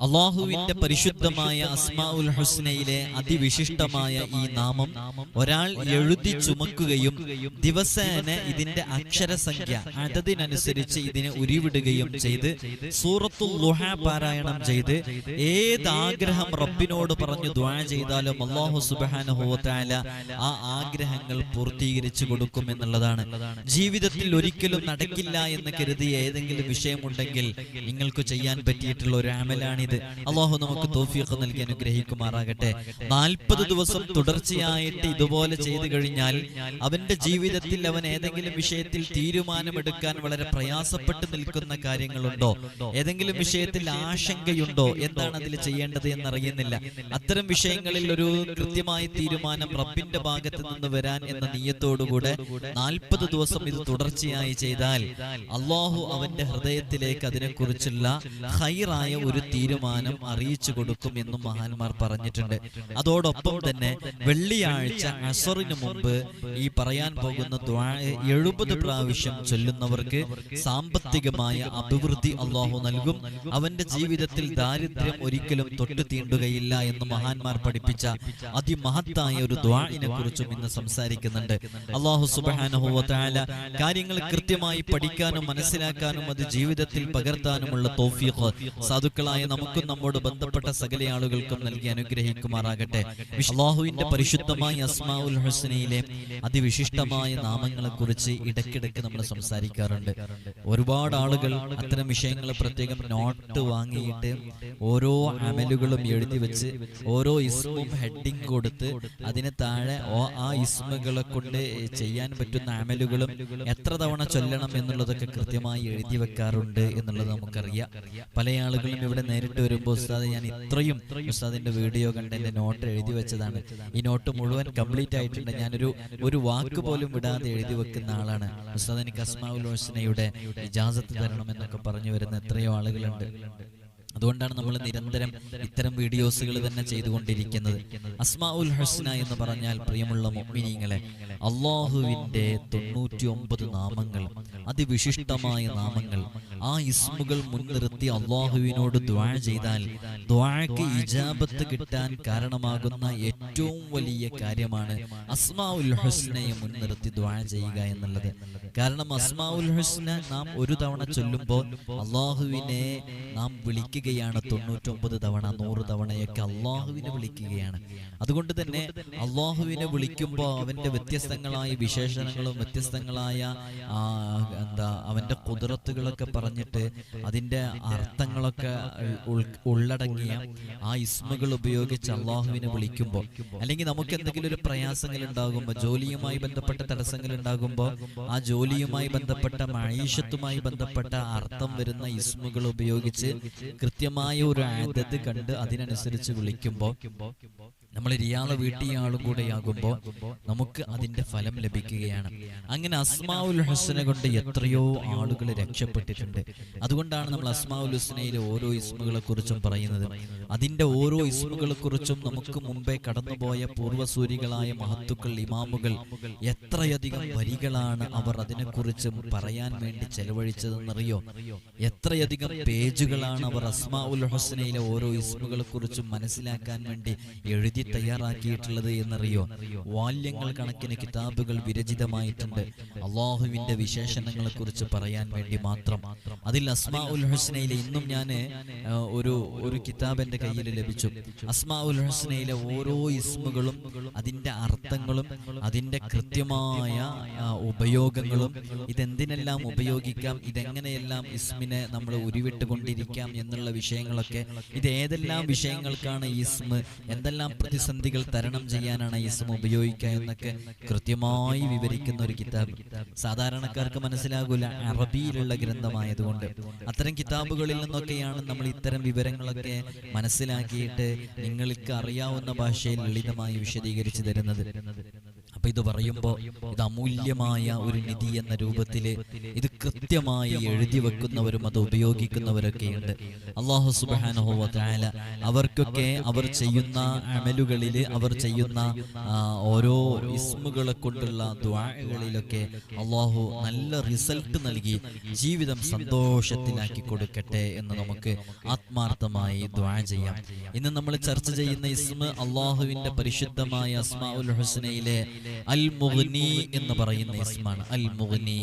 അള്ളാഹുവിന്റെ പരിശുദ്ധമായ അസ്മാഉൽ ഹുസ്നയിലെ അതിവിശിഷ്ടമായ ഈ നാമം ഒരാൾ എഴുതി ചുമക്കുകയും ദിവസേന ഇതിന്റെ അക്ഷരസംഖ്യ അതതിനനുസരിച്ച് ഇതിനെ ഉരുവിടുകയും ചെയ്ത് സൂറത്തുൽ ലുഹ പാരായണം ചെയ്ത് ഏത് ആഗ്രഹം റബ്ബിനോട് പറഞ്ഞു ദ്വാ ചെയ്താലും അള്ളാഹു സുബാനുഹോത്താല ആ ആഗ്രഹങ്ങൾ പൂർത്തീകരിച്ചു കൊടുക്കും എന്നുള്ളതാണ്. ജീവിതത്തിൽ ഒരിക്കലും നടക്കില്ല എന്ന് കരുതിയ ഏതെങ്കിലും വിഷയമുണ്ടെങ്കിൽ നിങ്ങൾക്ക് ചെയ്യാൻ പറ്റിയിട്ടുള്ള ഒരു അമലാണിത് അള്ളാഹു നമുക്ക് തോഫിയൊക്കെ നൽകി അനുഗ്രഹിക്കുമാറാകട്ടെ. നാൽപ്പത് ദിവസം തുടർച്ചയായിട്ട് ഇതുപോലെ ചെയ്തു കഴിഞ്ഞാൽ അവന്റെ ജീവിതത്തിൽ അവൻ ഏതെങ്കിലും വിഷയത്തിൽ തീരുമാനമെടുക്കാൻ വളരെ പ്രയാസപ്പെട്ട് നിൽക്കുന്ന കാര്യങ്ങളുണ്ടോ? ഏതെങ്കിലും വിഷയത്തിൽ ആശങ്കയുണ്ടോ? എന്താണ് അതിൽ ചെയ്യേണ്ടത് എന്നറിയുന്നില്ല. അത്തരം വിഷയങ്ങളിൽ ഒരു കൃത്യമായ തീരുമാനം റബ്ബിന്റെ ഭാഗത്ത് നിന്ന് വരാൻ എന്ന നീയത്തോടുകൂടെ നാൽപ്പത് ദിവസം ഇത് തുടർച്ചയായി ചെയ്താൽ അള്ളാഹു അവന്റെ ഹൃദയത്തിലേക്ക് അതിനെക്കുറിച്ചുള്ള ഹൈറായ ഒരു തീരുമാനം അറിയിച്ചു കൊടുക്കും എന്നും മഹാന്മാർ പറഞ്ഞിട്ടുണ്ട്. അതോടൊപ്പം തന്നെ വെള്ളിയാഴ്ച അസറിന് മുമ്പ് ഈ പറയാൻ പോകുന്ന എഴുപത് പ്രാവശ്യം ചൊല്ലുന്നവർക്ക് സാമ്പത്തികമായ അഭിവൃദ്ധി അള്ളാഹു നൽകും. അവന്റെ ജീവിതത്തിൽ ദാരിദ്ര്യം ഒരിക്കലും തൊട്ടു തീണ്ടുകയില്ല എന്ന് മഹാന്മാർ പഠിപ്പിച്ച അതിമഹത്തായ ഒരു ദ്വാഴിനെ കുറിച്ചും ഇന്ന് സംസാരിക്കുന്നുണ്ട്. അള്ളാഹു സുബാനുഹുല കാര്യങ്ങൾ കൃത്യമായി പഠിക്കാനും മനസ്സിലാക്കാനും അത് ജീവിതത്തിൽ പകർത്താനുമുള്ള തോഫീഖ് സാധുക്കളായ നമുക്കും നമ്മോട് ബന്ധപ്പെട്ട സകല ആളുകൾക്കും നൽകി അനുഗ്രഹിക്കുമാറാകട്ടെ. അള്ളാഹുവിന്റെ പരിശുദ്ധമായ അസ്മാഉൽ ഹുസ്നയിലെ അതിവിശിഷ്ടമായ നാമങ്ങളെ കുറിച്ച് ഇടയ്ക്കിടയ്ക്ക് നമ്മൾ സംസാരിക്കാറുണ്ട്. ഒരുപാട് ആളുകൾ അത്തരം വിഷയങ്ങൾ പ്രത്യേകം നോട്ട് വാങ്ങിയിട്ട് ഓരോ അമലുകളും എഴുതി വെച്ച് ഓരോ ഇസ്മും ഹെഡിങ് കൊടുത്ത് അതിന് താഴെ ആ ഇസ്മുകളെ കൊണ്ട് ചെയ്യാൻ പറ്റുന്ന അമലുകളും എത്ര തവണ ചൊല്ലണം എന്നുള്ളതൊക്കെ കൃത്യമായി എഴുതി വെക്കാറുണ്ട് എന്നുള്ളത് നമുക്കറിയാം. പല ആളുകളും ഇവിടെ നേരിട്ട് വരുമ്പോൾ ഉസ്താദ് ഞാൻ ഇത്രയും ഉസ്താദിന്റെ വീഡിയോ കണ്ട് എന്റെ നോട്ട് എഴുതി വെച്ചതാണ്. ഈ നോട്ട് മുഴുവൻ കംപ്ലീറ്റ് ആയിട്ടുണ്ട്. ഞാനൊരു ഒരു വാക്ക് പോലും വിടാതെ എഴുതി വെക്കുന്ന ആളാണ്. ഉസ്താദ് എനിക്ക് അസ്മാഉൽ ഹുസ്നയുടെ ഇജാസത്ത് തരണം എന്നൊക്കെ പറഞ്ഞു വരുന്ന എത്രയോ ആളുകളുണ്ട്. അതുകൊണ്ടാണ് നമ്മൾ നിരന്തരം ഇത്തരം വീഡിയോസുകൾ തന്നെ ചെയ്തുകൊണ്ടിരിക്കുന്നത്. അസ്മാ ഉൽ ഹസ്ന എന്ന് പറഞ്ഞാൽ പ്രിയമുള്ള മുഅ്മിനീങ്ങളെ അള്ളാഹുവിന്റെ തൊണ്ണൂറ്റി ഒമ്പത് നാമങ്ങൾ അതിവിശിഷ്ടമായ നാമങ്ങൾ. ആ ഇസ്മുകൾ മുൻനിർത്തി അള്ളാഹുവിനോട് ദ്വാഴ ചെയ്താൽ ദ്വാഴക്ക് ഇജാബത്ത് കിട്ടാൻ കാരണമാകുന്ന ഏറ്റവും വലിയ കാര്യമാണ് അസ്മാ ഉൽ ഹസ്നയെ മുൻനിർത്തി ദ്വാഴ ചെയ്യുക എന്നുള്ളത്. കാരണം അസ്മാ ഉൽ ഹസ്ന നാം ഒരു തവണ ചൊല്ലുമ്പോൾ അള്ളാഹുവിനെ നാം വിളിക്കുകയാണ്. തൊണ്ണൂറ്റൊമ്പത് തവണ നൂറ് തവണയൊക്കെ അള്ളാഹുവിനെ വിളിക്കുകയാണ്. അതുകൊണ്ട് തന്നെ അള്ളാഹുവിനെ വിളിക്കുമ്പോൾ അവന്റെ വ്യത്യസ്തങ്ങളായ വിശേഷണങ്ങളും വ്യത്യസ്തങ്ങളായ എന്താ അവന്റെ കുതിരത്തുകളൊക്കെ പറഞ്ഞിട്ട് അതിന്റെ അർത്ഥങ്ങളൊക്കെ ഉള്ളടങ്ങിയ ആ ഇസ്മുകൾ ഉപയോഗിച്ച് അള്ളാഹുവിനെ വിളിക്കുമ്പോൾ അല്ലെങ്കിൽ നമുക്ക് എന്തെങ്കിലും ഒരു പ്രയാസങ്ങൾ ഉണ്ടാകുമ്പോൾ ജോലിയുമായി ബന്ധപ്പെട്ട തടസ്സങ്ങൾ ഉണ്ടാകുമ്പോൾ ആ ജോലിയുമായി ബന്ധപ്പെട്ട മഴീഷത്തുമായി ബന്ധപ്പെട്ട അർത്ഥം വരുന്ന ഇസ്മുകൾ ഉപയോഗിച്ച് കൃത്യമായ ഒരു ആദത്ത് കണ്ട് അതിനനുസരിച്ച് വിളിക്കുമ്പോൾ നമ്മൾ റിയാള വീട്ടിയാളും കൂടെ ആകുമ്പോൾ നമുക്ക് അതിന്റെ ഫലം ലഭിക്കുകയാണ്. അങ്ങനെ അസ്മാവുൽ ഹുസ്ന കൊണ്ട് എത്രയോ ആളുകൾ രക്ഷപ്പെട്ടിട്ടുണ്ട്. അതുകൊണ്ടാണ് നമ്മൾ അസ്മാവുൽ ഹുസ്നയിലെ ഓരോ ഇസ്മുകളെ കുറിച്ചും പറയുന്നത് അതിന്റെ ഓരോ ഇസ്മുകളെ കുറിച്ചും നമുക്ക് മുമ്പേ കടന്നുപോയ പൂർവസൂരികളായ മഹത്തുക്കൾ ഇമാമുകൾ എത്രയധികം വരികളാണ് അവർ അതിനെക്കുറിച്ച് പറയാൻ വേണ്ടി ചെലവഴിച്ചതെന്നറിയോ? എത്രയധികം പേജുകളാണ് അവർ അസ്മാവുൽ ഹുസ്നയിലെ ഓരോ ഇസ്മുകളെ കുറിച്ചും മനസ്സിലാക്കാൻ വേണ്ടി എഴുതി തയ്യാറാക്കിയിട്ടുള്ളത് എന്നറിയോ? വാല്യങ്ങൾ കണക്കിന് കിതാബുകൾ വിരചിതമായിട്ടുണ്ട്. അള്ളാഹുവിന്റെ വിശേഷണങ്ങളെ കുറിച്ച് പറയാൻ വേണ്ടി മാത്രം. അതിൽ അസ്മാ ഉൽ ഹുസ്നയിലെ ഇന്നും ഞാൻ ഒരു ഒരു കിതാബ് എന്റെ കയ്യിൽ ലഭിച്ചു. അസ്മാ ഉൽ ഹുസ്നയിലെ ഓരോ ഇസ്മുകളും അതിന്റെ അർത്ഥങ്ങളും അതിന്റെ കൃത്യമായ ഉപയോഗങ്ങളും ഇതെന്തിനെല്ലാം ഉപയോഗിക്കാം ഇതെങ്ങനെയെല്ലാം ഇസ്മിനെ നമ്മൾ ഉരുവിട്ടുകൊണ്ടിരിക്കാം എന്നുള്ള വിഷയങ്ങളൊക്കെ ഇത് ഏതെല്ലാം വിഷയങ്ങൾക്കാണ് ഇസ്മ് എന്തെല്ലാം പ്രതിസന്ധികൾ തരണം ചെയ്യാനാണ് ഇസ്മ ഉപയോഗിക്കുക എന്നൊക്കെ കൃത്യമായി വിവരിക്കുന്ന ഒരു കിതാബ്. സാധാരണക്കാർക്ക് മനസ്സിലാകൂല അറബിയിലുള്ള ഗ്രന്ഥമായതുകൊണ്ട്. അത്തരം കിതാബുകളിൽ നിന്നൊക്കെയാണ് നമ്മൾ ഇത്തരം വിവരങ്ങളൊക്കെ മനസ്സിലാക്കിയിട്ട് നിങ്ങൾക്ക് അറിയാവുന്ന ഭാഷയിൽ ലളിതമായി വിശദീകരിച്ചു തരുന്നത്. ഇത് പറയുമ്പോൾ ഇത് അമൂല്യമായ ഒരു നിധി എന്ന രൂപത്തിൽ ഇത് കൃത്യമായി എഴുതി വെക്കുന്നവരും അത് ഉപയോഗിക്കുന്നവരൊക്കെയുണ്ട്. അള്ളാഹു സുബാനുഹോല അവർക്കൊക്കെ അവർ ചെയ്യുന്ന അമലുകളിൽ അവർ ചെയ്യുന്ന ഓരോ ഇസ്മുകളെ കൊണ്ടുള്ള ദ്വാകളിലൊക്കെ അള്ളാഹു നല്ല റിസൾട്ട് നൽകി ജീവിതം സന്തോഷത്തിലാക്കി കൊടുക്കട്ടെ എന്ന് നമുക്ക് ആത്മാർത്ഥമായി ദ്വാ ചെയ്യാം. ഇന്ന് നമ്മൾ ചർച്ച ചെയ്യുന്ന ഇസ്മ അള്ളാഹുവിന്റെ പരിശുദ്ധമായ അസ്മാ ഉൽ ഹുസ്നയിലെ അൽ മുഗ്നി എന്ന് പറയുന്ന ഇസ്മാണ് അൽ മുഗ്നി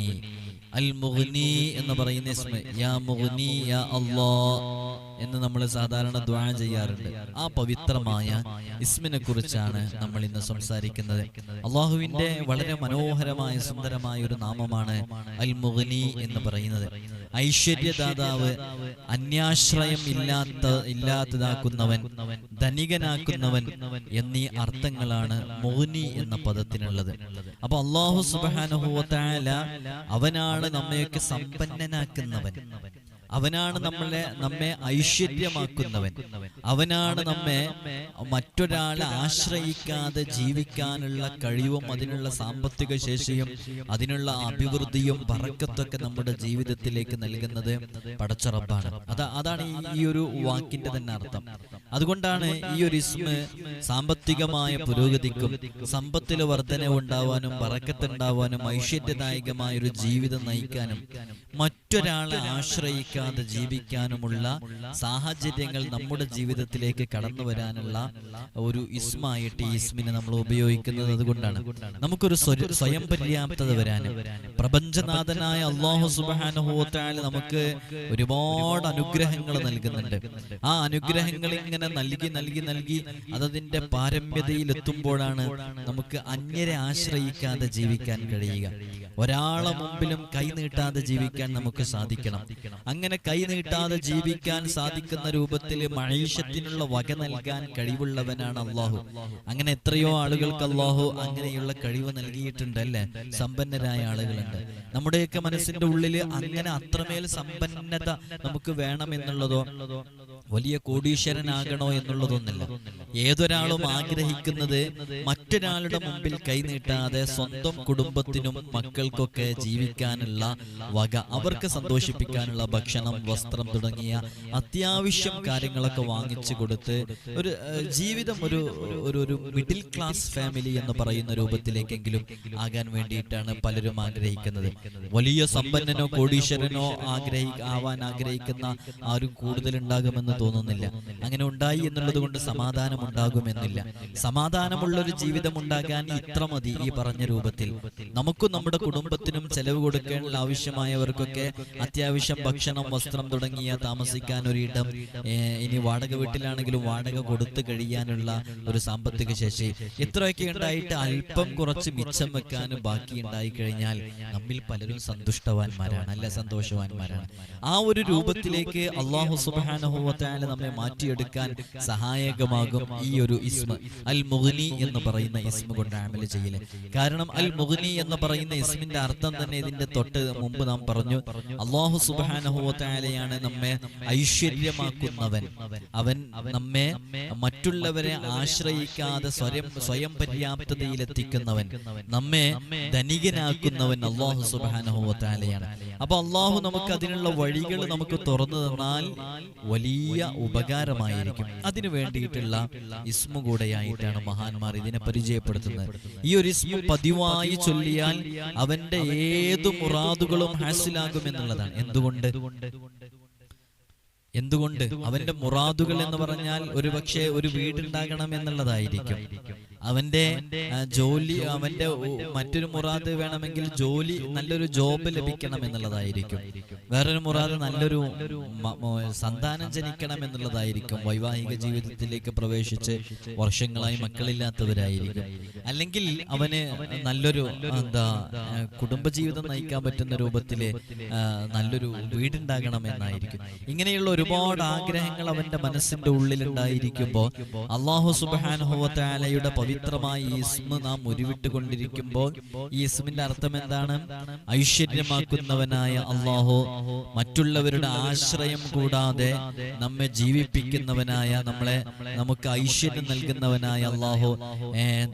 അൽ മുഗ്നി എന്ന് പറയുന്ന ഇസ്മ യാ മുഗ്നി യാ അല്ലാ എന്ന് നമ്മൾ സാധാരണ ദ്വാ ചെയ്യാറുണ്ട്. ആ പവിത്രമായ ഇസ്മിനെ കുറിച്ചാണ് നമ്മൾ ഇന്ന് സംസാരിക്കുന്നത്. അള്ളാഹുവിന്റെ വളരെ മനോഹരമായ സുന്ദരമായ ഒരു നാമമാണ് അൽ മുഗ്നി എന്ന് പറയുന്നത്. ഐശ്വര്യദാതാവ് അന്യാശ്രയം ഇല്ലാത്ത ഇല്ലാത്തതാക്കുന്നവൻ ധനികനാക്കുന്നവൻ എന്നീ അർത്ഥങ്ങളാണ് മുഗ്നി എന്ന പദത്തിനുള്ളത്. അപ്പൊ അള്ളാഹു സുബാനുഭവത്തായ അവനാണ് നമ്മയൊക്കെ സമ്പന്നനാക്കുന്നവൻ. അവനാണ് നമ്മളെ നമ്മെ ഐശ്വര്യമാക്കുന്നവൻ. അവനാണ് നമ്മെ മറ്റൊരാളെ ആശ്രയിക്കാതെ ജീവിക്കാനുള്ള കഴിവും അതിനുള്ള സാമ്പത്തിക ശേഷിയും അതിനുള്ള അഭിവൃദ്ധിയും പറക്കത്തൊക്കെ നമ്മുടെ ജീവിതത്തിലേക്ക് നൽകുന്നത് പടച്ചറപ്പാണ്. അതാ അതാണ് ഈ- ഒരു വാക്കിന്റെ തന്നെ അർത്ഥം. അതുകൊണ്ടാണ് ഈ ഒരു ഇസ്മ സാമ്പത്തികമായ പുരോഗതിക്കും സമ്പത്തിൽ വർധനവ് ഉണ്ടാവാനും പറക്കത്തുണ്ടാവാനും ഐശ്വര്യദായകമായ ഒരു ജീവിതം നയിക്കാനും മറ്റൊരാളെ ആശ്രയിക്കാതെ ജീവിക്കാനുമുള്ള സാഹചര്യങ്ങൾ നമ്മുടെ ജീവിതത്തിലേക്ക് കടന്നു വരാനുള്ള ഒരു ഇസ്മായിട്ട് ഈ ഇസ്മിനെ നമ്മൾ ഉപയോഗിക്കുന്നത് അതുകൊണ്ടാണ്. നമുക്കൊരു സ്വയം പര്യാപ്തത വരാനും പ്രപഞ്ചനാഥനായ അള്ളാഹു സുബാനുഭവത്താൽ നമുക്ക് ഒരുപാട് അനുഗ്രഹങ്ങൾ നൽകുന്നുണ്ട്. ആ അനുഗ്രഹങ്ങൾ ഇങ്ങനെ നൽകി നൽകി നൽകി അതതിന്റെ പാരമ്യതയിൽ എത്തുമ്പോഴാണ് നമുക്ക് അന്യരെ ആശ്രയിക്കാതെ ജീവിക്കാൻ കഴിയുക. ഒരാളെ മുമ്പിലും കൈ നീട്ടാതെ ജീവിക്കാൻ നമുക്ക് സാധിക്കണം. അങ്ങനെ കൈനീട്ടാതെ ജീവിക്കാൻ സാധിക്കുന്ന രൂപത്തിൽ മഴീഷത്തിനുള്ള വക നൽകാൻ കഴിവുള്ളവനാണ് അള്ളാഹു. അങ്ങനെ എത്രയോ ആളുകൾക്ക് അള്ളാഹു അങ്ങനെയുള്ള കഴിവ് നൽകിയിട്ടുണ്ട് അല്ലെ? സമ്പന്നരായ ആളുകളുണ്ട് നമ്മുടെയൊക്കെ മനസ്സിന്റെ ഉള്ളിൽ അങ്ങനെ അത്രമേൽ സമ്പന്നത നമുക്ക് വേണമെന്നുള്ളതോ വലിയ കോടീശ്വരനാകണോ എന്നുള്ളതൊന്നില്ല ഏതൊരാളും ആഗ്രഹിക്കുന്നത് മറ്റൊരാളുടെ മുമ്പിൽ കൈനീട്ടാതെ സ്വന്തം കുടുംബത്തിനും മക്കൾക്കൊക്കെ ജീവിക്കാനുള്ള വക അവർക്ക് സന്തോഷിപ്പിക്കാനുള്ള ഭക്ഷണം വസ്ത്രം തുടങ്ങിയ അത്യാവശ്യം കാര്യങ്ങളൊക്കെ വാങ്ങിച്ചു കൊടുത്ത് ഒരു ജീവിതം ഒരു ഒരു ഒരു മിഡിൽ ക്ലാസ് ഫാമിലി എന്ന് പറയുന്ന രൂപത്തിലേക്കെങ്കിലും ആകാൻ വേണ്ടിയിട്ടാണ് പലരും ആഗ്രഹിക്കുന്നത്. വലിയ സമ്പന്നനോ കോടീശ്വരനോ ആഗ്രഹി ആവാൻ ആഗ്രഹിക്കുന്ന ആരും കൂടുതൽ ഉണ്ടാകുമെന്ന് തോന്നുന്നില്ല. അങ്ങനെ ഉണ്ടായി എന്നുള്ളത് കൊണ്ട് സമാധാനം ഉണ്ടാകുമെന്നില്ല. സമാധാനമുള്ള ഒരു ജീവിതം ഉണ്ടാകാൻ ഇത്ര മതി ഈ പറഞ്ഞ രൂപത്തിൽ. നമുക്കും നമ്മുടെ കുടുംബത്തിനും ചെലവ് കൊടുക്കാനുള്ള ആവശ്യമായവർക്കൊക്കെ അത്യാവശ്യം ഭക്ഷണം വസ്ത്രം തുടങ്ങിയ താമസിക്കാൻ ഒരു ഇടം ഇനി വാടക വീട്ടിലാണെങ്കിലും വാടക കൊടുത്തു കഴിയാനുള്ള ഒരു സാമ്പത്തിക ശേഷി. ഇത്രയൊക്കെ ഉണ്ടായിട്ട് അല്പം കുറച്ച് മിച്ചം വെക്കാൻ ബാക്കി ഉണ്ടായി കഴിഞ്ഞാൽ നമ്മിൽ പലരും സന്തുഷ്ടവാന്മാരാണ് അല്ല സന്തോഷവാന്മാരാണ്. ആ ഒരു രൂപത്തിലേക്ക് അള്ളാഹു സുബാനുഭവത്തായ നമ്മെ മാറ്റിയെടുക്കാൻ സഹായകമാകും ഈ ഒരു ഇസ്മ. അൽ മുഗ്നി എന്ന് പറയുന്ന ഇസ്മ കൊണ്ട് അമൽ ചെയ്യൽ. കാരണം അൽ മുഗ്നി എന്ന് പറയുന്ന ഇസ്മിന്റെ അർത്ഥം തന്നെ ഇതിന്റെ തൊട്ട് മുമ്പ് നാം പറഞ്ഞു അള്ളാഹു സുബാനഹുലയാണ് നമ്മെ ഐശ്വര്യമാക്കുന്നവൻ. അവൻ നമ്മെ മറ്റുള്ളവരെ ആശ്രയിക്കാതെ സ്വയം സ്വയം പര്യാപ്തതയിലെത്തിക്കുന്നവൻ. നമ്മെ ധനികനാക്കുന്നവൻ അള്ളാഹു സുബാനഹുലയാണ് അപ്പൊ അള്ളാഹു നമുക്ക് അതിനുള്ള വഴികൾ നമുക്ക് തുറന്നു തന്നാൽ വലിയ ഉപകാരമായിരിക്കും. അതിനു വേണ്ടിയിട്ടുള്ള ഇസ്മു കൂടെയായിട്ടാണ് മഹാന്മാർ ഇതിനെ പരിചയപ്പെടുത്തുന്നത്. ഈ ഒരു ഇസ്മു പതിവായി ചൊല്ലിയാൽ അവന്റെ ഏതു മുറാദുകളും ഹാസിലാകും എന്നുള്ളതാണ്. എന്തുകൊണ്ട്? എന്തുകൊണ്ട്? അവന്റെ മുറാദുകൾ എന്ന് പറഞ്ഞാൽ ഒരുപക്ഷെ ഒരു വീടുണ്ടാകണം എന്നുള്ളതായിരിക്കും. അവന്റെ ജോലി അവന്റെ മറ്റൊരു മുറാദ് വേണമെങ്കിൽ ജോലി നല്ലൊരു ജോബ് ലഭിക്കണം എന്നുള്ളതായിരിക്കും. വേറൊരു മുറാദ് നല്ലൊരു സന്താനം ജനിക്കണം എന്നുള്ളതായിരിക്കും. വൈവാഹിക ജീവിതത്തിലേക്ക് പ്രവേശിച്ച് വർഷങ്ങളായി മക്കളില്ലാത്തവരായിരിക്കും. അല്ലെങ്കിൽ അവന് നല്ലൊരു എന്താ കുടുംബ കുടുംബജീവിതം നയിക്കാൻ പറ്റുന്ന രൂപത്തിൽ നല്ലൊരു വീടുണ്ടാകണം എന്നായിരിക്കും. ഇങ്ങനെയുള്ള ഒരുപാട് ആഗ്രഹങ്ങൾ അവന്റെ മനസ്സിന്റെ ഉള്ളിൽ ഉണ്ടായിരിക്കുമ്പോ അള്ളാഹു സുബാനുഹുവത്താലയുടെ പവിത്രമായ പവിത്രമായ ഈസ്മ നാം ഉരുവിട്ടുകൊണ്ടിരിക്കുമ്പോൾ ഈസ്മിന്റെ അർത്ഥം എന്താണ്? ഐശ്വര്യമാക്കുന്നവനായ അള്ളാഹു മറ്റുള്ളവരുടെ ആശ്രയം കൂടാതെ നമ്മെ ജീവിപ്പിക്കുന്നവനായ നമ്മളെ നമുക്ക് ഐശ്വര്യം നൽകുന്നവനായ അള്ളാഹു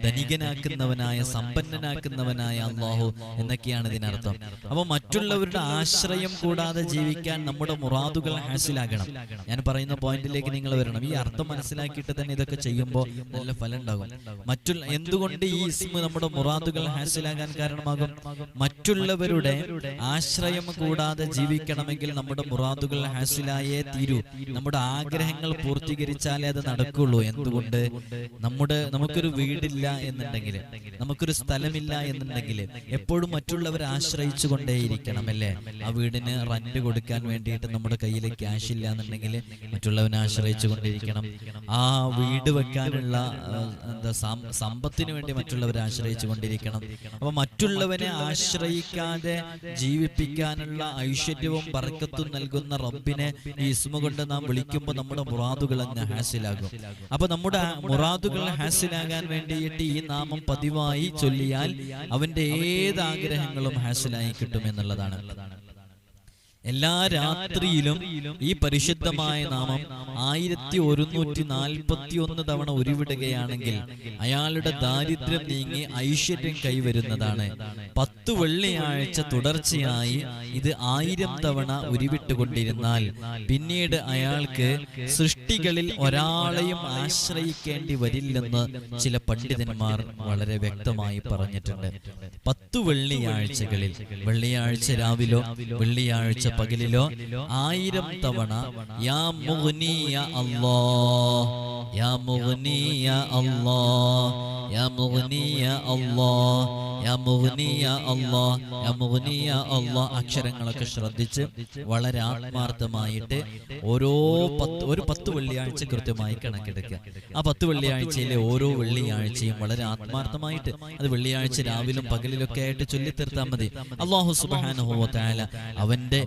ധനികനാക്കുന്നവനായ സമ്പന്നനാക്കുന്നവനായ അള്ളാഹു എന്നൊക്കെയാണ് ഇതിനർത്ഥം അപ്പൊ മറ്റുള്ളവരുടെ ആശ്രയം കൂടാതെ ജീവിക്കാൻ നമ്മുടെ മുറാദുകൾ ഹാസിലാകണം ഞാൻ പറയുന്ന പോയിന്റിലേക്ക് നിങ്ങൾ വരണം. ഈ അർത്ഥം മനസ്സിലാക്കിയിട്ട് തന്നെ ഇതൊക്കെ ചെയ്യുമ്പോൾ നല്ല ഫലം ഉണ്ടാകും. മറ്റുള്ള എന്തുകൊണ്ട് ഈ ഇസ്മ നമ്മുടെ മുറാദുകൾ ഹാസിലാകാൻ കാരണമാകും? മറ്റുള്ളവരുടെ ആശ്രയം കൂടാതെ ജീവിക്കണമെങ്കിൽ നമ്മുടെ മുറാദുകൾ ഹാസിലായേ തീരൂ. നമ്മുടെ ആഗ്രഹങ്ങൾ പൂർത്തീകരിച്ചാലേ അത് നടക്കുള്ളൂ. എന്തുകൊണ്ട്? നമ്മുടെ നമുക്കൊരു വീടില്ല എന്നുണ്ടെങ്കിൽ നമുക്കൊരു സ്ഥലമില്ല എന്നുണ്ടെങ്കിൽ എപ്പോഴും മറ്റുള്ളവരെ ആശ്രയിച്ചു കൊണ്ടേയിരിക്കണം അല്ലേ? ആ വീടിന് റെന്റ് കൊടുക്കാൻ വേണ്ടിയിട്ട് നമ്മുടെ കയ്യിൽ ക്യാഷ് ഇല്ല എന്നുണ്ടെങ്കിൽ മറ്റുള്ളവനെ ആശ്രയിച്ചു കൊണ്ടിരിക്കണം ആ വീട് വെക്കാനുള്ള എന്താ സമ്പത്തിന് വേണ്ടി മറ്റുള്ളവരെ ആശ്രയിച്ചു കൊണ്ടിരിക്കണം. അപ്പൊ മറ്റുള്ളവനെ ആശ്രയിക്കാതെ ജീവിപ്പിക്കാനുള്ള ഐശ്വര്യവും പറക്കത്തും നൽകുന്ന റബ്ബിനെ ഈ ഇസ്മ കൊണ്ട് നാം വിളിക്കുമ്പോൾ നമ്മുടെ മുറാദുകൾ അങ്ങ് ഹാസിലാകും. അപ്പൊ നമ്മുടെ മുറാദുകൾ ഹാസിലാകാൻ വേണ്ടിയിട്ട് ഈ നാമം പതിവായി ചൊല്ലിയാൽ അവന്റെ ഏത് ആഗ്രഹങ്ങളും ഹാസിലായി കിട്ടും എന്നുള്ളതാണ്. എല്ലാ രാത്രിയിലും ഈ പരിശുദ്ധമായ നാമം ആയിരത്തി ഒരുന്നൂറ്റി നാൽപ്പത്തി ഒന്ന് തവണ ഉരുവിടുകയാണെങ്കിൽ അയാളുടെ ദാരിദ്ര്യം നീങ്ങി ഐശ്വര്യം കൈവരുന്നതാണ്. പത്തു വെള്ളിയാഴ്ച തുടർച്ചയായി ഇത് ആയിരം തവണ ഉരുവിട്ടുകൊണ്ടിരുന്നാൽ പിന്നീട് അയാൾക്ക് സൃഷ്ടികളിൽ ഒരാളെയും ആശ്രയിക്കേണ്ടി വരില്ലെന്ന് ചില പണ്ഡിതന്മാർ വളരെ വ്യക്തമായി പറഞ്ഞിട്ടുണ്ട്. പത്തു വെള്ളിയാഴ്ചകളിൽ വെള്ളിയാഴ്ച രാവിലോ വെള്ളിയാഴ്ച പകലിലോ ആയിരം തവണ യാ മുഗ്നിയ യാ മുഗ്നിയ യാ മുഗ്നിയ യാ മുഗ്നിയ അല്ലാ യാ മുഗ്നിയ അല്ലാ അക്ഷരങ്ങളൊക്കെ ശ്രദ്ധിച്ച് വളരെ ആത്മാർത്ഥമായിട്ട് ഓരോ പത്ത് ഒരു പത്ത് വെള്ളിയാഴ്ച കൃത്യമായി കണക്കെടുക്കുക. ആ പത്ത് വെള്ളിയാഴ്ചയിലെ ഓരോ വെള്ളിയാഴ്ചയും വളരെ ആത്മാർത്ഥമായിട്ട് അത് വെള്ളിയാഴ്ച രാവിലും പകലിലൊക്കെ ആയിട്ട് ചൊല്ലിത്തീർത്താൽ മതി. അള്ളാഹു സുബാനുഹോ താല അവന്റെ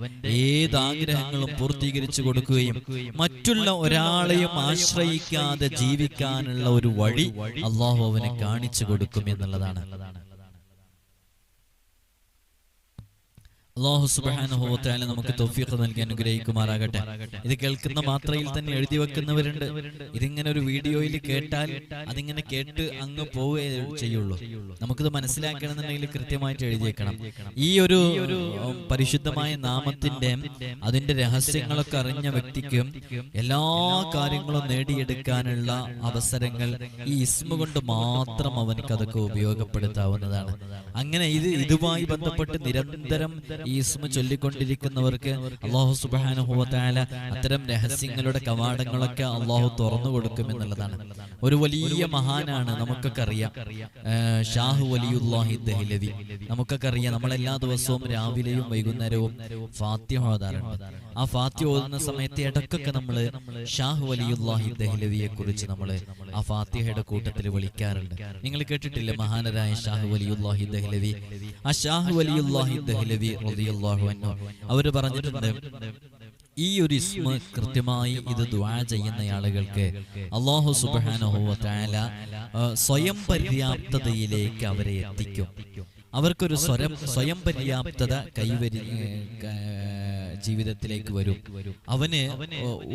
ഏത് ആഗ്രഹങ്ങളും പൂർത്തീകരിച്ചു കൊടുക്കുകയും മറ്റുള്ള ഒരാളെയും ആശ്രയിക്കാതെ ജീവിക്കാനുള്ള ഒരു വഴി അള്ളാഹു അവനെ കാണിച്ചു കൊടുക്കും എന്നുള്ളതാണ്. അള്ളാഹു സുബാനുഭവത്തായാലും നമുക്ക് തൗഫീഖ് നൽകി അനുഗ്രഹിക്കുമാറാകട്ടെ. ഇത് കേൾക്കുന്ന മാത്രയിൽ തന്നെ എഴുതി വെക്കുന്നവരുണ്ട്. ഇതിങ്ങനെ ഒരു വീഡിയോയിൽ കേട്ടാൽ അതിങ്ങനെ കേട്ട് അങ്ങ് പോവുകയേ ചെയ്യുള്ളൂ. നമുക്കിത് മനസ്സിലാക്കണമെന്നുണ്ടെങ്കിൽ കൃത്യമായിട്ട് എഴുതിയേക്കണം ഈ ഒരു പരിശുദ്ധമായ നാമത്തിന്റെ അതിന്റെ രഹസ്യങ്ങളൊക്കെ അറിഞ്ഞ വ്യക്തിക്കും എല്ലാ കാര്യങ്ങളും നേടിയെടുക്കാനുള്ള അവസരങ്ങൾ ഈ ഇസ്മ കൊണ്ട് മാത്രം അവനക്ക് അതൊക്കെ ഉപയോഗപ്പെടുത്താവുന്നതാണ്. അങ്ങനെ ഇത് ഇതുമായി ബന്ധപ്പെട്ട് നിരന്തരം ഈ ഇസ്മ ചൊല്ലിക്കൊണ്ടിരിക്കുന്നവർക്ക് അള്ളാഹു സുബാനുഭവത്തായ അത്തരം രഹസ്യങ്ങളുടെ കവാടങ്ങളൊക്കെ അള്ളാഹു തുറന്നു കൊടുക്കും എന്നുള്ളതാണ്. ഒരു വലിയ മഹാനാണ് നമുക്കൊക്കെ അറിയാം ഷാഹു വലിയുല്ലാഹി ദഹ്ലവി. നമുക്കൊക്കെ അറിയാം നമ്മൾ എല്ലാ ദിവസവും രാവിലെയും വൈകുന്നേരവും ഫാത്യ ഓതാറുണ്ട്. ആ ഫാത്യ ഓതുന്ന സമയത്ത് ഇടക്കൊക്കെ നമ്മൾ ഷാഹു വലിയുല്ലാഹി ദഹ്ലവിയെ കുറിച്ച് നമ്മൾ ആ ഫാത്തിഹയുടെ കൂട്ടത്തിൽ വിളിക്കാറുണ്ട്. നിങ്ങൾ കേട്ടിട്ടില്ലേ മഹാനരായ ഷാഹു വലിയുല്ലാഹി ദഹ്ലവി? ആ ഷാഹു വലിയുല്ലാഹി ദഹ്ലവി അവർ പറഞ്ഞിട്ടുണ്ട് ഈ ഒരു ഇസ്മ കൃത്യമായി ഇത് ദുആ ചെയ്യുന്ന ആളുകൾക്ക് അള്ളാഹു സുബ്ഹാനഹു വ തആല സ്വയം പര്യാപ്തതയിലേക്ക് അവരെ എത്തിക്കും. അവർക്കൊരു സ്വരം സ്വയം പര്യാപ്തത കൈവരി ജീവിതത്തിലേക്ക് വരും. അവന്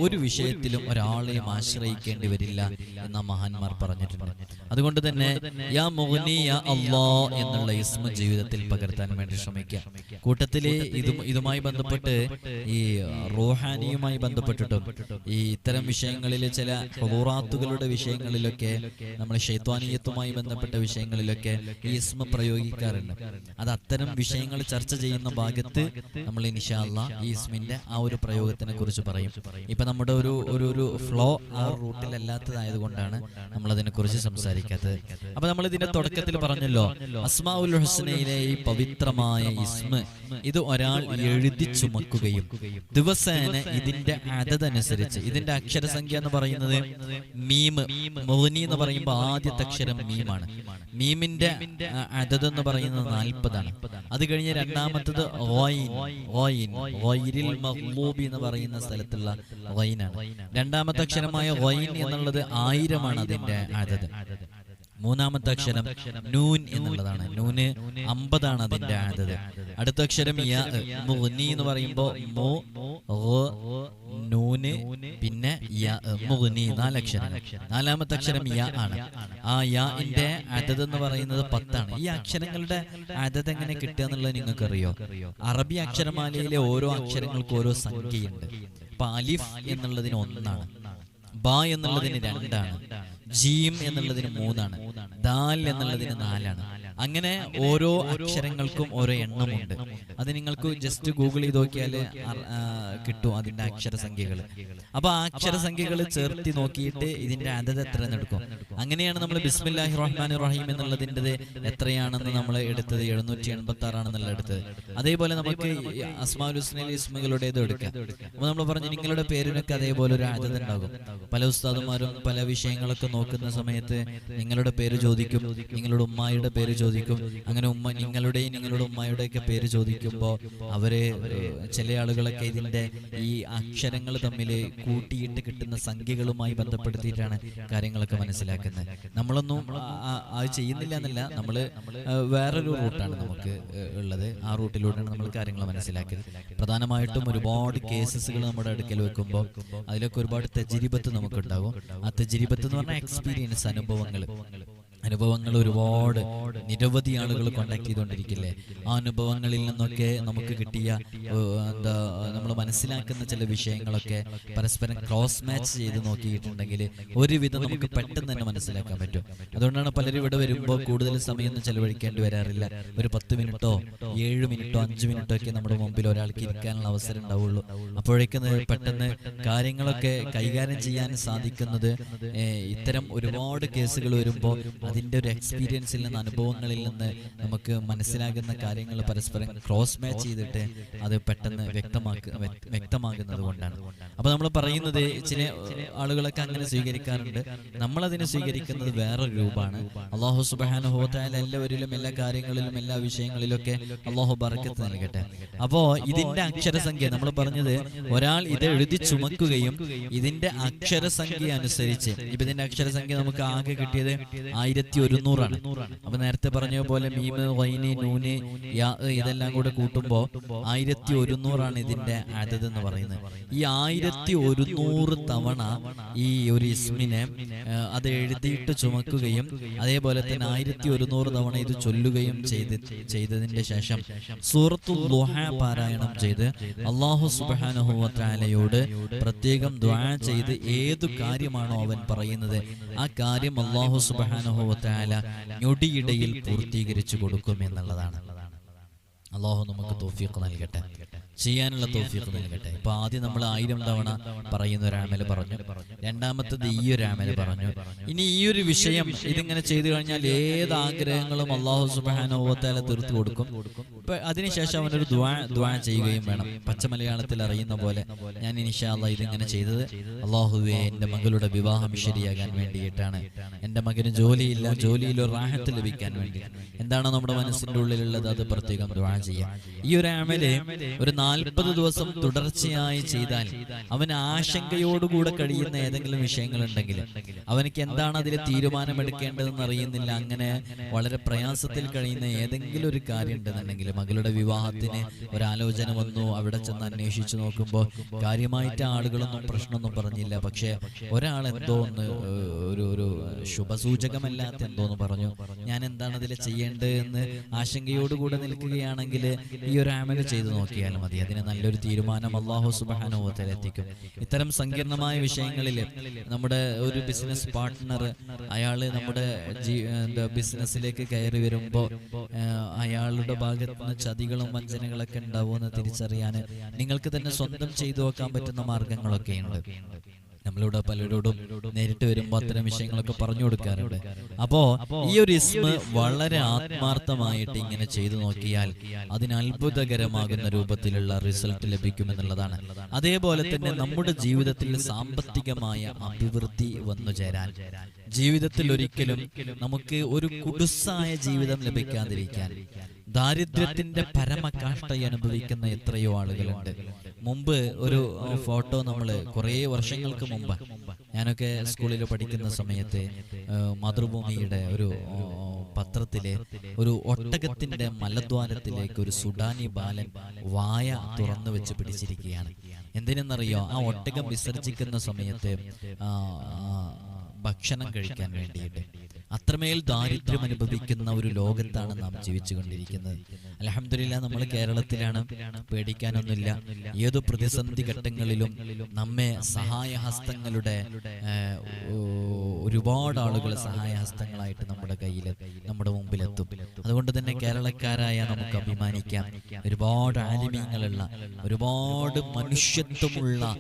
ഒരു വിഷയത്തിലും ഒരാളെയും ആശ്രയിക്കേണ്ടി വരില്ല എന്ന മഹാന്മാർ പറഞ്ഞിട്ടുണ്ട്. അതുകൊണ്ട് തന്നെ യാ മുഗ്നി യാ അല്ലാ എന്നുള്ള ഇസ്മ ജീവിതത്തിൽ പകർത്താൻ വേണ്ടി ശ്രമിക്കുക. കൂട്ടത്തിൽ ഇതും ഇതുമായി ബന്ധപ്പെട്ട് ഈ റോഹാനിയുമായി ബന്ധപ്പെട്ടിട്ടും ഈ ഇത്തരം വിഷയങ്ങളിൽ ചില ഹുറാത്തുകളുടെ വിഷയങ്ങളിലൊക്കെ നമ്മൾ ഷെയ്ത്വാനീയത്വമായി ബന്ധപ്പെട്ട വിഷയങ്ങളിലൊക്കെ ഈ ഇസ്മ പ്രയോഗിക്കാറുണ്ട്. അത് അത്തരം വിഷയങ്ങൾ ചർച്ച ചെയ്യുന്ന ഭാഗത്ത് നമ്മൾ ഇൻഷാല്ല ഈ ഇസ്മിന്റെ ആ ഒരു പ്രയോഗത്തിനെ കുറിച്ച് പറയും. ഇപ്പൊ നമ്മുടെ ഒരു ഒരു ഒരു ഫ്ലോ ആ റൂട്ടിലല്ലാത്തതായത് കൊണ്ടാണ് നമ്മൾ അതിനെ കുറിച്ച് സംസാരിക്കാത്തത്. അപ്പൊ നമ്മൾ ഇതിന്റെ തുടക്കത്തിൽ പറഞ്ഞല്ലോ അസ്മാഉൽ ഹുസ്നയിലെ ഈ പവിത്രമായ ഇസ്മ ഇത് ഒരാൾ എഴുതി ചുമക്കുകയും ദിവസേന ഇതിന്റെ അതനുസരിച്ച് ഇതിന്റെ അക്ഷരസംഖ്യ എന്ന് പറയുന്നത് മീം മോഹിനി എന്ന് പറയുമ്പോൾ ആദ്യത്തെ അക്ഷരം മീമാണ്. മീമിന്റെ അതത് എന്ന് പറയുന്നത് നാൽപ്പതാണ്. അത് കഴിഞ്ഞ് രണ്ടാമത്തത് ഓയിൻ ഓയിൻ ഓയിൻ ഓയിരിൽ മഹ്ലൂബി എന്ന് പറയുന്ന സ്ഥലത്തുള്ള വൈനാണ്. രണ്ടാമത്തെ അക്ഷരമായ വൈൻ എന്നുള്ളത് ആയിരമാണ് അതിന്റെ അതത് മൂന്നാമത്തെ അക്ഷരം നൂൻ എന്നുള്ളതാണ്. നൂന് അമ്പതാണ് അതിന്റെ ആണത് അടുത്ത അക്ഷരം മുഗ്നി എന്ന് പറയുമ്പോ മു നൂന് പിന്നെ മുഗ്നി നാലക്ഷരം നാലാമത്തെ അക്ഷരം യ ആണ്. ആ യാന്റെ അതത് എന്ന് പറയുന്നത് പത്താണ്. ഈ അക്ഷരങ്ങളുടെ അതത് എങ്ങനെ കിട്ടുക എന്നുള്ളത് നിങ്ങൾക്ക് അറിയോ അറബി അക്ഷരമാലയിലെ ഓരോ അക്ഷരങ്ങൾക്കും ഓരോ സംഖ്യയുണ്ട്. ഇപ്പൊ അലിഫ് എന്നുള്ളതിന് ഒന്നാണ്. ബ എന്നുള്ളതിന് രണ്ടാണ്. ജീം എന്നുള്ളതിന് മൂന്നാണ്. ദാൽ എന്നുള്ളതിന് നാലാണ്. അങ്ങനെ ഓരോ അക്ഷരങ്ങൾക്കും ഓരോ എണ്ണമുണ്ട്. അത് നിങ്ങൾക്ക് ജസ്റ്റ് ഗൂഗിൾ ചെയ്ത് നോക്കിയാൽ കിട്ടും അതിന്റെ അക്ഷരസംഖ്യകൾ അപ്പൊ ആ അക്ഷരസംഖ്യകൾ ചേർത്തി നോക്കിയിട്ട് ഇതിന്റെ അതത് എത്ര എടുക്കും. അങ്ങനെയാണ് നമ്മൾ ബിസ്മില്ലാഹി റഹ്മാൻ റഹീം എന്നുള്ളതിന്റെ എത്രയാണെന്ന് നമ്മൾ എടുത്തത് എഴുന്നൂറ്റി എൺപത്തി ആറാണെന്നുള്ള എടുത്തത്. അതേപോലെ നമുക്ക് അസ്മാൽ ഹുസ്നലി ഇസ്മകളുടേത് എടുക്കാം. അപ്പൊ നമ്മൾ പറഞ്ഞു നിങ്ങളുടെ പേരിനൊക്കെ അതേപോലെ ഒരു അതത് ഉണ്ടാകും. പല ഉസ്താദുമാരും പല വിഷയങ്ങളൊക്കെ നോക്കുന്ന സമയത്ത് നിങ്ങളുടെ പേര് ചോദിക്കും നിങ്ങളുടെ ഉമ്മായിയുടെ പേര് ചോദിക്കും. അങ്ങനെ ഉമ്മ നിങ്ങളുടെയും നിങ്ങളുടെ ഉമ്മായുടെയൊക്കെ പേര് ചോദിക്കുമ്പോൾ അവർ ചില ആളുകളൊക്കെ ഇതിന്റെ ഈ അക്ഷരങ്ങൾ തമ്മിൽ കൂട്ടിയിട്ട് കിട്ടുന്ന സംഖ്യകളുമായി ബന്ധപ്പെടുത്തിയിട്ടാണ് കാര്യങ്ങളൊക്കെ മനസ്സിലാക്കുന്നത്. നമ്മളൊന്നും അത് ചെയ്യുന്നില്ല എന്നല്ല നമ്മൾ വേറൊരു റൂട്ടാണ് നമുക്ക് ഉള്ളത്. ആ റൂട്ടിലൂടെയാണ് നമ്മൾ കാര്യങ്ങൾ മനസ്സിലാക്കിയത്. പ്രധാനമായിട്ടും ഒരുപാട് കേസസുകൾ നമ്മുടെ അടുക്കൽ വെക്കുമ്പോൾ അതിലൊക്കെ ഒരുപാട് തെജരിബത്ത് നമുക്കുണ്ടാകും. ആ തെജിരിപത്ത് എന്ന് പറഞ്ഞാൽ എക്സ്പീരിയൻസ് അനുഭവങ്ങൾ. അനുഭവങ്ങൾ ഒരുപാട് നിരവധി ആളുകൾ കോണ്ടാക്ട് ചെയ്തുകൊണ്ടിരിക്കില്ലേ? ആ അനുഭവങ്ങളിൽ നിന്നൊക്കെ നമുക്ക് കിട്ടിയ എന്താ നമ്മൾ മനസ്സിലാക്കുന്ന ചില വിഷയങ്ങളൊക്കെ പരസ്പരം ക്രോസ് മാച്ച് ചെയ്ത് നോക്കിയിട്ടുണ്ടെങ്കിൽ ഒരുവിധം നമുക്ക് പെട്ടെന്ന് തന്നെ മനസ്സിലാക്കാൻ പറ്റും. അതുകൊണ്ടാണ് പലരും ഇവിടെ വരുമ്പോൾ കൂടുതൽ സമയമൊന്നും ചെലവഴിക്കേണ്ടി വരാറില്ല. ഒരു പത്ത് മിനിറ്റോ ഏഴ് മിനിറ്റോ അഞ്ച് മിനിറ്റോ ഒക്കെ നമ്മുടെ മുമ്പിൽ ഒരാൾക്ക് ഇരിക്കാനുള്ള അവസരം ഉണ്ടാവുള്ളൂ. അപ്പോഴേക്കും പെട്ടെന്ന് കാര്യങ്ങളൊക്കെ കൈകാര്യം ചെയ്യാൻ സാധിക്കുന്നത് ഇത്തരം ഒരുപാട് കേസുകൾ വരുമ്പോൾ അതിന്റെ ഒരു എക്സ്പീരിയൻസിൽ നിന്ന് അനുഭവങ്ങളിൽ നിന്ന് നമുക്ക് മനസ്സിലാകുന്ന കാര്യങ്ങൾ പരസ്പരം ക്രോസ് മാച്ച് ചെയ്തിട്ട് അത് പെട്ടെന്ന് വ്യക്തമാക്ക വ്യ- വ്യക്തമാകുന്നത് കൊണ്ടാണ്. അപ്പൊ നമ്മൾ പറയുന്നത് ചില ആളുകളൊക്കെ അങ്ങനെ സ്വീകരിക്കാറുണ്ട്. നമ്മൾ അതിനെ സ്വീകരിക്കുന്നത് വേറൊരു രൂപമാണ്. അള്ളാഹു സുബാനുഹോത്തായാലും എല്ലാവരിലും എല്ലാ കാര്യങ്ങളിലും എല്ലാ വിഷയങ്ങളിലൊക്കെ അള്ളാഹു ബർക്കത്ത് നൽകട്ടെ. അപ്പോ ഇതിന്റെ അക്ഷരസംഖ്യ നമ്മൾ പറഞ്ഞത് ഒരാൾ ഇത് എഴുതി ചുമക്കുകയും ഇതിന്റെ അക്ഷരസംഖ്യ അനുസരിച്ച് ഇപ്പൊ ഇതിന്റെ അക്ഷരസംഖ്യ നമുക്ക് ആകെ കിട്ടിയത് ആയിരത്തി ഒരുന്നൂറാണ് അപ്പൊ നേരത്തെ പറഞ്ഞ പോലെ മീമ് വൈന് നൂന് ഇതെല്ലാം കൂടെ കൂട്ടുമ്പോ ആയിരത്തി ഒരുന്നൂറാണ് ഇതിന്റെ അതത് എന്ന് പറയുന്നത്. ഈ ആയിരത്തി ഒരുന്നൂറ് തവണ ഈ ഒരു ഇസ്മിനെ അത് എഴുതിയിട്ട് ചുമക്കുകയും അതേപോലെ തന്നെ ആയിരത്തി ഒരുന്നൂറ് തവണ ഇത് ചൊല്ലുകയും ചെയ്ത് ചെയ്തതിന്റെ ശേഷം സൂറത്തു ദുഹ പാരായണം ചെയ്ത് അള്ളാഹു സുബാനഹുവത്താലയോട് പ്രത്യേകം ദ്വാ ചെയ്ത് ഏതു കാര്യമാണോ അവൻ പറയുന്നത് ആ കാര്യം അള്ളാഹു സുബാനഹുവത്താല ഞൊടിയിടയിൽ പൂർത്തീകരിച്ചു കൊടുക്കും എന്നുള്ളതാണ് അള്ളാഹു നമുക്ക് തോഫിയൊക്കെ നൽകട്ടെ. ചെയ്യാനുള്ള തോഫിയൊക്കെ നൽകട്ടെ. ഇപ്പൊ ആദ്യം നമ്മൾ ആയിരം തവണ പറയുന്ന ഒരാമൽ പറഞ്ഞു. രണ്ടാമത്തത് ഈ ഒരു ആമൽ പറഞ്ഞു. ഇനി ഈ ഒരു വിഷയം ഇതിങ്ങനെ ചെയ്തു കഴിഞ്ഞാൽ ഏത് ആഗ്രഹങ്ങളും അള്ളാഹു സുബാനോത്താല തീർത്തു കൊടുക്കും. ഇപ്പൊ അതിനുശേഷം അവനൊരു ദ്വാ ദ്വാ ചെയ്യുകയും വേണം. പച്ച മലയാളത്തിൽ അറിയുന്ന പോലെ ഞാൻ ഇനിഷാല്ല ഇതിങ്ങനെ ചെയ്തത് അള്ളാഹുവെ എന്റെ മകളുടെ വിവാഹം ശരിയാകാൻ വേണ്ടിയിട്ടാണ്. എന്റെ മകന് ജോലിയില്ല ജോലിയിൽ ഒരു റാഹത്ത് ലഭിക്കാൻ വേണ്ടി. എന്താണോ നമ്മുടെ മനസ്സിന്റെ ഉള്ളിലുള്ളത് അത് പ്രത്യേകം ദ്വാ ചെയ്യാം ഈ ഒരു ആമൽ ഒരു നാൽപ്പത് ദിവസം തുടർച്ചയായി ചെയ്താൽ അവൻ ആശങ്കയോടുകൂടെ കഴിയുന്ന ഏതെങ്കിലും വിഷയങ്ങൾ ഉണ്ടെങ്കിൽ അവനക്ക് എന്താണ് അതിൽ തീരുമാനമെടുക്കേണ്ടതെന്ന് അറിയുന്നില്ല. അങ്ങനെ വളരെ പ്രയാസത്തിൽ കഴിയുന്ന ഏതെങ്കിലും ഒരു കാര്യം ഉണ്ടെന്നുണ്ടെങ്കിൽ മകളുടെ വിവാഹത്തിന് ഒരാലോചന വന്നു. അവിടെ ചെന്ന് അന്വേഷിച്ചു നോക്കുമ്പോൾ കാര്യമായിട്ട് ആളുകളൊന്നും പ്രശ്നമൊന്നും പറഞ്ഞില്ല. പക്ഷെ ഒരാൾ എന്തോ ഒന്ന് ഒരു ഒരു ശുഭസൂചകമല്ലാത്ത എന്തോന്ന് പറഞ്ഞു. ഞാൻ എന്താണ് അതിൽ ചെയ്യേണ്ടത് എന്ന് ആശങ്കയോടുകൂടെ നിൽക്കുകയാണെങ്കിൽ ഈ ഒരു ആമൽ ചെയ്തു നോക്കിയാൽ മതി. അതിന് നല്ലൊരു തീരുമാനം അള്ളാഹു സുബാനുഭവത്തിൽ ഇത്തരം സങ്കീർണമായ വിഷയങ്ങളിൽ നമ്മുടെ ഒരു ബിസിനസ് പാർട്ട്ണർ അയാൾ നമ്മുടെ ബിസിനസ്സിലേക്ക് കയറി വരുമ്പോൾ അയാളുടെ ഭാഗത്ത് നിന്ന് ചതികളും വഞ്ചനകളൊക്കെ ഉണ്ടാവുമെന്ന് തിരിച്ചറിയാൻ നിങ്ങൾക്ക് തന്നെ സ്വന്തം ചെയ്തു നോക്കാൻ പറ്റുന്ന മാർഗങ്ങളൊക്കെയുണ്ട്. നമ്മളിവിടെ പലരോടും നേരിട്ട് വരുമ്പോൾ അത്തരം വിഷയങ്ങളൊക്കെ പറഞ്ഞു കൊടുക്കാറുണ്ട്. അപ്പോ ഈ ഒരു ഇസ്മ വളരെ ആത്മാർത്ഥമായിട്ട് ഇങ്ങനെ ചെയ്തു നോക്കിയാൽ അതിന് അത്ഭുതകരമാകുന്ന രൂപത്തിലുള്ള റിസൾട്ട് ലഭിക്കുമെന്നുള്ളതാണ്. അതേപോലെ തന്നെ നമ്മുടെ ജീവിതത്തിൽ സാമ്പത്തികമായ അഭിവൃദ്ധി വന്നു ചേരാൻ. ജീവിതത്തിൽ ഒരിക്കലും നമുക്ക് ഒരു കുടുസായ ജീവിതം ലഭിക്കാതിരിക്കാൻ. ദാരിദ്ര്യത്തിന്റെ പരമകാഷ്ട അനുഭവിക്കുന്ന എത്രയോ ആളുകളുണ്ട്. മുമ്പ് ഒരു ഫോട്ടോ നമ്മൾ കുറേ വർഷങ്ങൾക്ക് മുമ്പ്. ഞാനൊക്കെ സ്കൂളിൽ പഠിക്കുന്ന സമയത്ത് മാതൃഭൂമിയുടെ ഒരു പത്രത്തിലെ ഒരു ഒട്ടകത്തിന്റെ മലദ്വാരത്തിലേക്ക് ഒരു സുഡാനി ബാലൻ വായ തുറന്നു വെച്ച് പിടിച്ചിരിക്കുകയാണ്. എന്തിനെന്നറിയോ? ആ ഒട്ടകം വിസർജിക്കുന്ന സമയത്ത് ഭക്ഷണം കഴിക്കാൻ വേണ്ടിയിട്ട് അത്രമേൽ ദാരിദ്ര്യം അനുഭവിക്കുന്ന ഒരു ലോകത്താണ് നാം ജീവിച്ചു കൊണ്ടിരിക്കുന്നത് അലഹമില്ല നമ്മൾ കേരളത്തിലാണ് പേടിക്കാനൊന്നുമില്ല. ഏതു പ്രതിസന്ധി ഘട്ടങ്ങളിലും നമ്മെ സഹായഹസ്തങ്ങളുടെ ഒരുപാട് ആളുകൾ സഹായഹസ്തങ്ങളായിട്ട് നമ്മുടെ കയ്യിൽ നമ്മുടെ മുമ്പിലെത്തും. അതുകൊണ്ട് തന്നെ കേരളക്കാരായ നമുക്ക് അഭിമാനിക്കാം. ഒരുപാട് ആലിമീങ്ങളുള്ള ഒരുപാട് മനുഷ്യത്വമുള്ള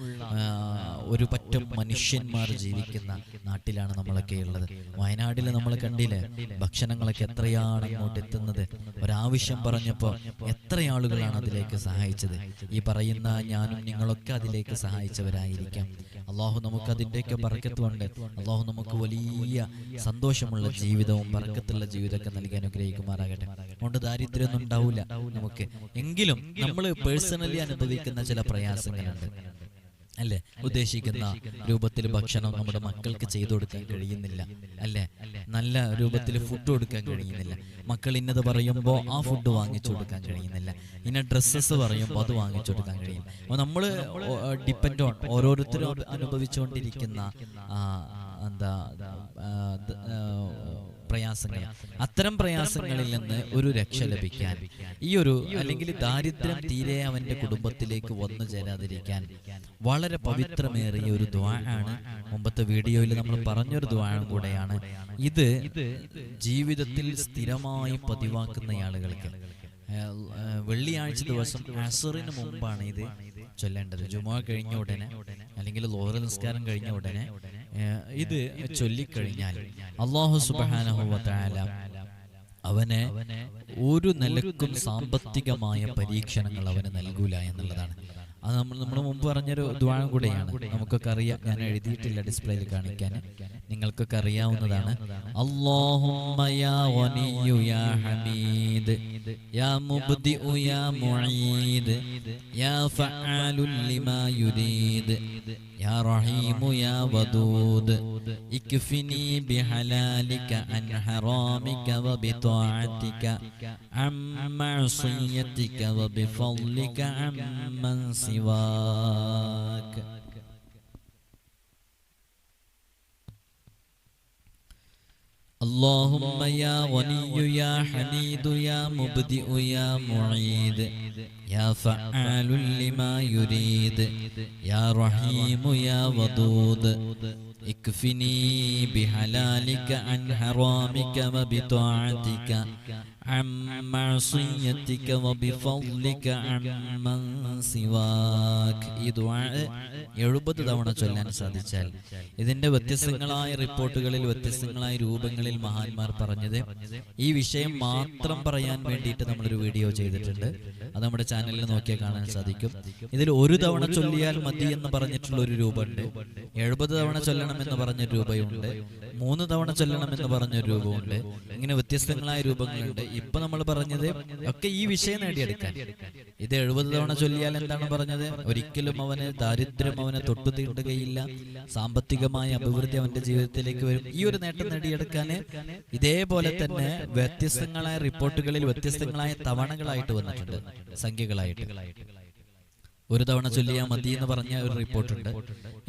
ഒരു പറ്റം മനുഷ്യന്മാർ ജീവിക്കുന്ന നാട്ടിലാണ് നമ്മളൊക്കെ ഉള്ളത് വയനാട്ടിൽ നമ്മൾ കണ്ടില്ലേ? ഭക്ഷണങ്ങളൊക്കെ എത്രയാണ് അങ്ങോട്ട് എത്തുന്നത്? ഒരാവശ്യം പറഞ്ഞപ്പോൾ എത്ര ആളുകളാണ് അതിലേക്ക് സഹായിച്ചത്? ഈ പറയുന്ന ഞാനും നിങ്ങളൊക്കെ അതിലേക്ക് സഹായിച്ചവരായിരിക്കാം. അള്ളാഹു നമുക്ക് അതിന്റെയൊക്കെ പറക്കത്തുണ്ട് അള്ളാഹു നമുക്ക് വലിയ സന്തോഷമുള്ള ജീവിതവും പറക്കത്തുള്ള ജീവിതമൊക്കെ നൽകി അനുഗ്രഹിക്കുമാറാകട്ടെ. അതുകൊണ്ട് ദാരിദ്ര്യമൊന്നും ഉണ്ടാവില്ല നമുക്ക്. എങ്കിലും നമ്മൾ പേഴ്സണലി അനുഭവിക്കുന്ന ചില പ്രയാസങ്ങളുണ്ട്. അല്ലേ? ഉദ്ദേശിക്കുന്ന രൂപത്തിൽ ഭക്ഷണം നമ്മുടെ മക്കൾക്ക് ചെയ്തു കൊടുക്കാൻ കഴിയുന്നില്ല. അല്ലെ? നല്ല രൂപത്തിൽ ഫുഡ് കൊടുക്കാൻ കഴിയുന്നില്ല. മക്കൾ ഇന്നത് പറയുമ്പോൾ ആ ഫുഡ് വാങ്ങിച്ചു കൊടുക്കാൻ കഴിയുന്നില്ല. ഇന്ന ഡ്രസ്സസ് പറയുമ്പോൾ അത് വാങ്ങിച്ചു കൊടുക്കാൻ കഴിയും അപ്പോൾ നമ്മൾ ഡിപ്പെൻഡ് ഓൺ ഓരോരുത്തരും അനുഭവിച്ചുകൊണ്ടിരിക്കുന്ന എന്താ പ്രയാസങ്ങൾ. അത്തരം പ്രയാസങ്ങളിൽ നിന്ന് ഒരു രക്ഷ ലഭിക്കാൻ ഈ ഒരു അല്ലെങ്കിൽ ദാരിദ്ര്യം തീരെ അവന്റെ കുടുംബത്തിലേക്ക് വന്നു ചേരാതിരിക്കാൻ വളരെ പവിത്രമേറിയ ഒരു ദ്വാ ആണ്. മുമ്പത്തെ വീഡിയോയിൽ നമ്മൾ പറഞ്ഞൊരു ദ്വാഴം കൂടെയാണ്. ഇത് ജീവിതത്തിൽ സ്ഥിരമായി പതിവാക്കുന്ന ആളുകൾക്ക്. വെള്ളിയാഴ്ച ദിവസം അസറിന് മുമ്പാണ് ഇത് ചൊല്ലേണ്ടത്. ജുമാ കഴിഞ്ഞ ഉടനെ അല്ലെങ്കിൽ ലോറ നിസ്കാരം കഴിഞ്ഞ ഉടനെ ഇത് ചൊല്ലിക്കഴിഞ്ഞാൽ അള്ളാഹു സുബാനഹുല അവന് ഒരു നിലക്കും സാമ്പത്തികമായ പരീക്ഷണങ്ങൾ അവന് നൽകൂല എന്നുള്ളതാണ്. അത് നമ്മൾ നമ്മൾ മുമ്പ് പറഞ്ഞൊരു ദ്വാരം കൂടെയാണ് നമുക്കൊക്കെ അറിയാം ഞാൻ എഴുതിയിട്ടില്ല ഡിസ്പ്ലേയിൽ കാണിക്കാൻ നിങ്ങൾക്കൊക്കെ അറിയാവുന്നതാണ് അല്ലാഹുമ്മ യാ ഗനിയ്യു യാ ഹമീദ് യാ മുബ്ദിഉ യാ മുഈദ് യാ ഫഅാലുൽ ലിമാ യുരീദ് يا رحيم يا ودود اكفني بحلالك عن حرامك وبطاعتك عن معصيتك وبفضلك عمن سواك. اللهم يا غني يا حميد يا مبدئ يا معيد يا فعال لما يريد يا رحيم يا ودود اكفني بحلالك عن حرامك وبطاعتك عن معصيتك وبفضلك عمن سواك ഈ ദുആ എഴുപത് തവണ ചൊല്ലാൻ സാധിച്ചാൽ ഇതിന്റെ വ്യത്യസ്തങ്ങളായ റിപ്പോർട്ടുകളിൽ വ്യത്യസ്തങ്ങളായ രൂപങ്ങളിൽ മഹാന്മാർ പറഞ്ഞത് ഈ വിഷയം മാത്രം പറയാൻ വേണ്ടിയിട്ട് നമ്മളൊരു വീഡിയോ ചെയ്തിട്ടുണ്ട് അത് നമ്മുടെ ചാനലിൽ നോക്കിയാൽ കാണാൻ സാധിക്കും ഇതിൽ ഒരു തവണ ചൊല്ലിയാൽ മതി എന്ന് പറഞ്ഞിട്ടുള്ള ഒരു രൂപമുണ്ട് എഴുപത് തവണ ചൊല്ലണം എന്ന് പറഞ്ഞ രൂപയുണ്ട് മൂന്ന് തവണ ചൊല്ലണം എന്ന് പറഞ്ഞ രൂപമുണ്ട് ഇങ്ങനെ വ്യത്യസ്തങ്ങളായ രൂപങ്ങളുണ്ട് ഇപ്പൊ നമ്മൾ പറഞ്ഞത് ഒക്കെ ഈ വിഷയം നേടിയെടുക്കാൻ. ഇത് എഴുപത് തവണ ചൊല്ലിയാൽ എന്താണ് പറഞ്ഞത്? ഒരിക്കലും അവന് ദാരിദ്ര്യം അവനെ തൊട്ടു തീണ്ടുകയില്ല സാമ്പത്തികമായ അഭിവൃദ്ധി അവന്റെ ജീവിതത്തിലേക്ക് വരും. ഈ ഒരു നേട്ടം നേടിയെടുക്കാൻ ഇതേപോലെ തന്നെ വ്യത്യസ്തങ്ങളായ റിപ്പോർട്ടുകളിൽ വ്യത്യസ്തങ്ങളായ തവണകളായിട്ട് വന്നിട്ടുണ്ട്. സംഖ്യകളായിട്ട്. ഒരു തവണ ചൊല്ലിയാൽ മതി എന്ന് പറഞ്ഞ ഒരു റിപ്പോർട്ടുണ്ട്.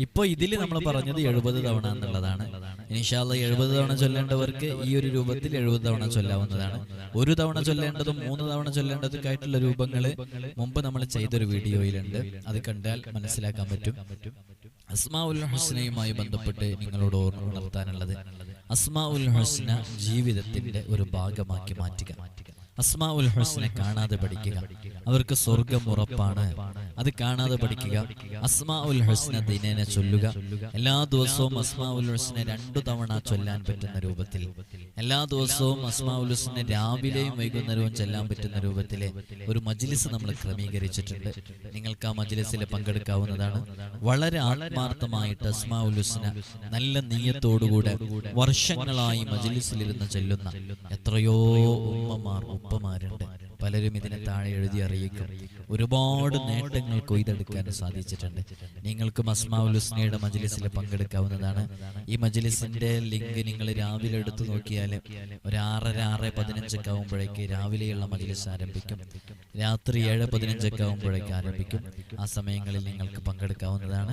ഇപ്പൊ ഇതിൽ നമ്മൾ പറഞ്ഞത് എഴുപത് തവണ എന്നുള്ളതാണ്. ഇനിഷാല്ല എഴുപത് തവണ ചൊല്ലേണ്ടവർക്ക് ഈ ഒരു രൂപത്തിൽ എഴുപത് തവണ ചൊല്ലാവുന്നതാണ്. ഒരു തവണ ചൊല്ലേണ്ടതും മൂന്ന് തവണ ചൊല്ലേണ്ടതും ആയിട്ടുള്ള രൂപങ്ങൾ മുമ്പ് നമ്മൾ ചെയ്തൊരു വീഡിയോയിലുണ്ട്. അത് കണ്ടാൽ മനസ്സിലാക്കാൻ പറ്റും. അസ്മാ ഉൽ ഹുസ്നയുമായി ബന്ധപ്പെട്ട് നിങ്ങളോട് ഓർമ്മ ഉണർത്താനുള്ളത് അസ്മാ ഉൽ ഹുസ്ന ജീവിതത്തിന്റെ ഒരു ഭാഗമാക്കി മാറ്റുക. അസ്മാ ഉൽ ഹുസ്നെ കാണാതെ പഠിക്കുക. അവർക്ക് സ്വർഗം ഉറപ്പാണ്. അത് കാണാതെ പഠിക്കുക. അസ്മാ ഉൽ ഹുസ്ന ദിനേനെ ചൊല്ലുക. എല്ലാ ദിവസവും അസ്മാ ഉൽ ഹസ്നെ രണ്ടു തവണ ചൊല്ലാൻ പറ്റുന്ന രൂപത്തിൽ. എല്ലാ ദിവസവും അസ്മാ ഉൽ ഹസ്നെ രാവിലെയും വൈകുന്നേരവും ചൊല്ലാൻ പറ്റുന്ന രൂപത്തിലെ ഒരു മജ്ലിസ് നമ്മൾ ക്രമീകരിച്ചിട്ടുണ്ട്. നിങ്ങൾക്ക് ആ മജ്ലിസിൽ പങ്കെടുക്കാവുന്നതാണ്. വളരെ ആത്മാർത്ഥമായിട്ട് അസ്മാ ഉൽ ഹുസ്ന നല്ല നീയത്തോടുകൂടെ വർഷങ്ങളായി മജ്ലിസിലിരുന്ന് ചെല്ലുന്ന എത്രയോ ഉമ്മമാർ ഉപ്പമാരുണ്ട്. പലരും ഇതിനെ താഴെ എഴുതി അറിയിക്കും. ഒരുപാട് നേട്ടങ്ങൾ കൊയ്തെടുക്കാൻ സാധിച്ചിട്ടുണ്ട്. നിങ്ങൾക്ക് അസ്മാഉൽ ഹുസ്നയുടെ മജ്ലിസിൽ പങ്കെടുക്കാവുന്നതാണ്. ഈ മജ്ലിസിന്റെ ലിങ്ക് നിങ്ങൾ രാവിലെ എടുത്തു നോക്കിയാൽ ഒരു ആറര ആറ് പതിനഞ്ചൊക്കെ ആകുമ്പോഴേക്ക് രാവിലെയുള്ള മജ്ലിസ് ആരംഭിക്കും. രാത്രി ഏഴ് പതിനഞ്ചൊക്കെ ആകുമ്പോഴേക്ക് ആരംഭിക്കും. ആ സമയങ്ങളിൽ നിങ്ങൾക്ക് പങ്കെടുക്കാവുന്നതാണ്.